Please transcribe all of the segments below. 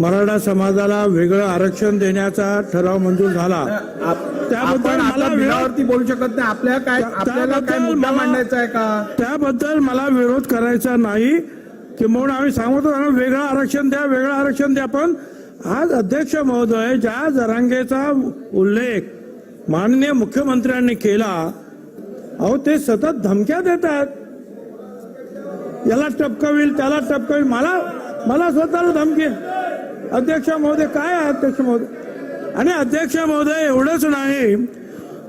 मराठा समाजाला वेगळं आरक्षण देण्याचा ठराव मंजूर झाला. त्याबद्दल मला बिलावरती बोलू शकत नाही. आपल्या काय आपल्याला काय मुद्दा मांडायचा आहे का? त्याबद्दल मला विरोध करायचा नाही. की म्हणून आम्ही सांगतो वेगळं आरक्षण द्या वेगळं आरक्षण द्या. पण आज अध्यक्ष महोदय ज्या जरांगेचा उल्लेख माननीय मुख्यमंत्र्यांनी केला अहो ते सतत धमक्या देतात. याला टपकविल त्याला टपकविल. मला मला स्वतःला धमकी अध्यक्ष महोदय काय आहे अध्यक्ष महोदय? आणि अध्यक्ष महोदय एवढंच नाही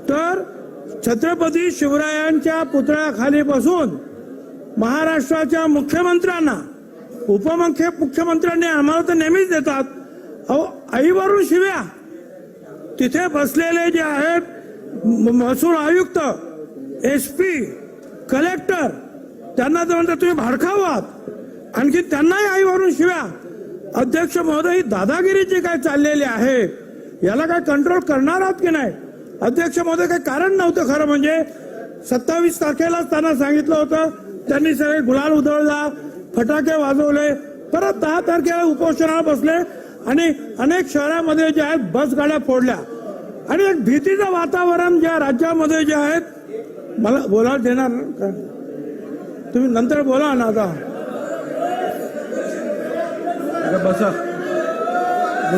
तर छत्रपती शिवरायांच्या पुतळ्याखाली बसून महाराष्ट्राच्या मुख्यमंत्र्यांना उपमुख्य मुख्यमंत्र्यांनी आम्हाला तर नेहमीच देतात अहो आईवरून शिव्या. तिथे बसलेले जे आहेत म- महसूल आयुक्त एस पी कलेक्टर त्यांना तर म्हणतात तुम्ही भडकावात आहात. आणखी त्यांनाही आईवरून शिव्या. अध्यक्ष महोदय ही दादागिरी जी काय चाललेली आहे? याला काय कंट्रोल करणार आहात की नाही? अध्यक्ष महोदय काही कारण नव्हतं खरं म्हणजे. सत्तावीस तारखेलाच त्यांना सांगितलं होतं. त्यांनी सगळे गुलाल उधळला फटाके वाजवले. परत दहा तारखेला उपोषणाला बसले आणि अनेक शहरामध्ये जे आहेत बस गाड्या फोडल्या. आणि एक भीतीचं वातावरण ज्या राज्यामध्ये जे आहेत मला बोलायला देणार तुम्ही नंतर बोला ना आता.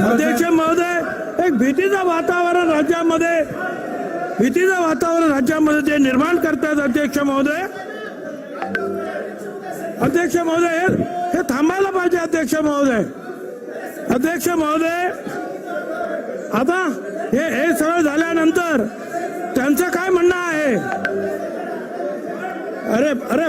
अध्यक्ष महोदय एक भीतीचं वातावरण राज्यामध्ये भीतीचं वातावरण राज्यामध्ये ते निर्माण करतात अध्यक्ष महोदय अध्यक्ष महोदय हे- हे थांबायला पाहिजे अध्यक्ष महोदय. अध्यक्ष महोदय आता हे हे सगळं झाल्यानंतर त्यांचं काय म्हणणं आहे? अरे अरे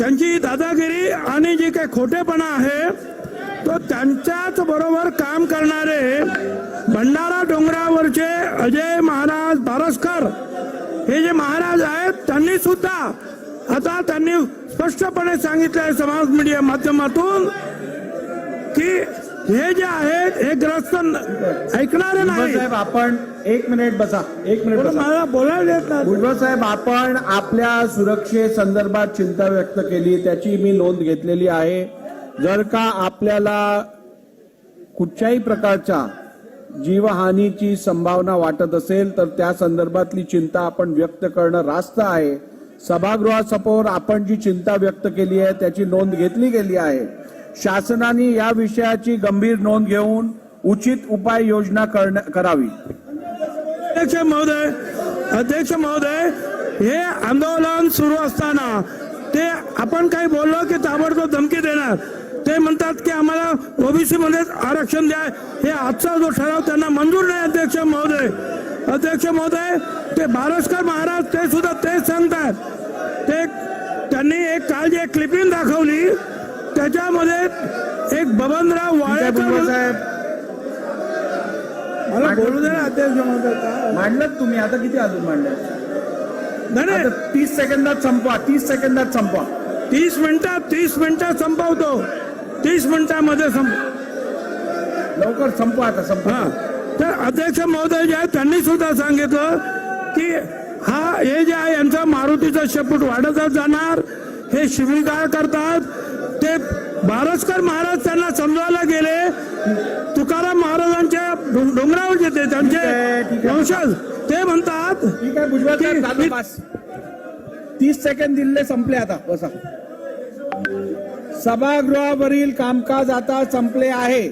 त्यांची दादागिरी आणि जे काही खोटेपणा आहे तो त्यांच्याच बरोबर काम करणारे भंडारा डोंगरावरचे अजय महाराज बारसकर हे जे महाराज आहेत त्यांनी सुद्धा आता त्यांनी स्पष्टपणे सांगितलं आहे समाज मीडिया माध्यमातून की हे जे आहेत हे ग्रस्त ऐकणारे नाही साहेब आपण एक मिनिट बसा एक मिनिट बसा. मला बोलायला देत नाही भुजबळ साहेब आपण आपल्या सुरक्षे संदर्भात चिंता व्यक्त केली त्याची मी नोंद घेतलेली आहे. जर का आपल्याला कुठच्याही प्रकारच्या जीवहानीची संभावना वाटत असेल तर त्या संदर्भातली चिंता आपण व्यक्त करणं रास्त आहे. सभागृहासमोर आपण जी चिंता व्यक्त केली आहे त्याची नोंद घेतली गेली आहे. शासनाने या विषयाची गंभीर नोंद घेऊन उचित उपाय योजना करावी. अध्यक्ष महोदय अध्यक्ष महोदय हे आंदोलन सुरू असताना ते आपण काही बोललो की ताबडतोब धमकी देणार. ते म्हणतात की आम्हाला ओबीसी मध्ये आरक्षण द्या. हे आजचा जो ठराव त्यांना मंजूर नाही अध्यक्ष महोदय. अध्यक्ष महोदय ते बारसकर महाराज ते सुद्धा तेच सांगतात. ते त्यांनी एक काल जे क्लिपिंग दाखवली. त्याच्यामध्ये एक बबनराव वाळेकर साहेब? मला बोलू दे ना अध्यक्ष? मांडलं तुम्ही. आता किती अजून मांडलं नाही, तीस सेकंदात संपवा तीस सेकंदात संपवा. तीस मिनिटात तीस मिनिटात संपवतो. तीस मिनिटामध्ये संप लवकर संपवा आता संपवा. हा. तर अध्यक्ष महोदय जे आहेत त्यांनी सुद्धा सांगितलं की हा हे जे आहे यांचा मारुतीचा शेपूट वाढतच जाणार. हे शिवीगाळ करतात. बारसकर महाराज त्यांना समजायला गेले. तुकाराम महाराजांच्या डोंगरावर येते त्यांचे. वंशज. ते म्हणतात तीस सेकंद दिले संपले आता. बसा. सभागृहावरील कामकाज आता संपले आहे.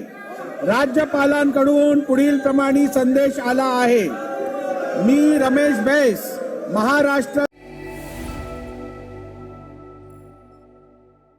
राज्यपालांकडून पुढील प्रमाणे संदेश आला आहे. मी रमेश बैस महाराष्ट्र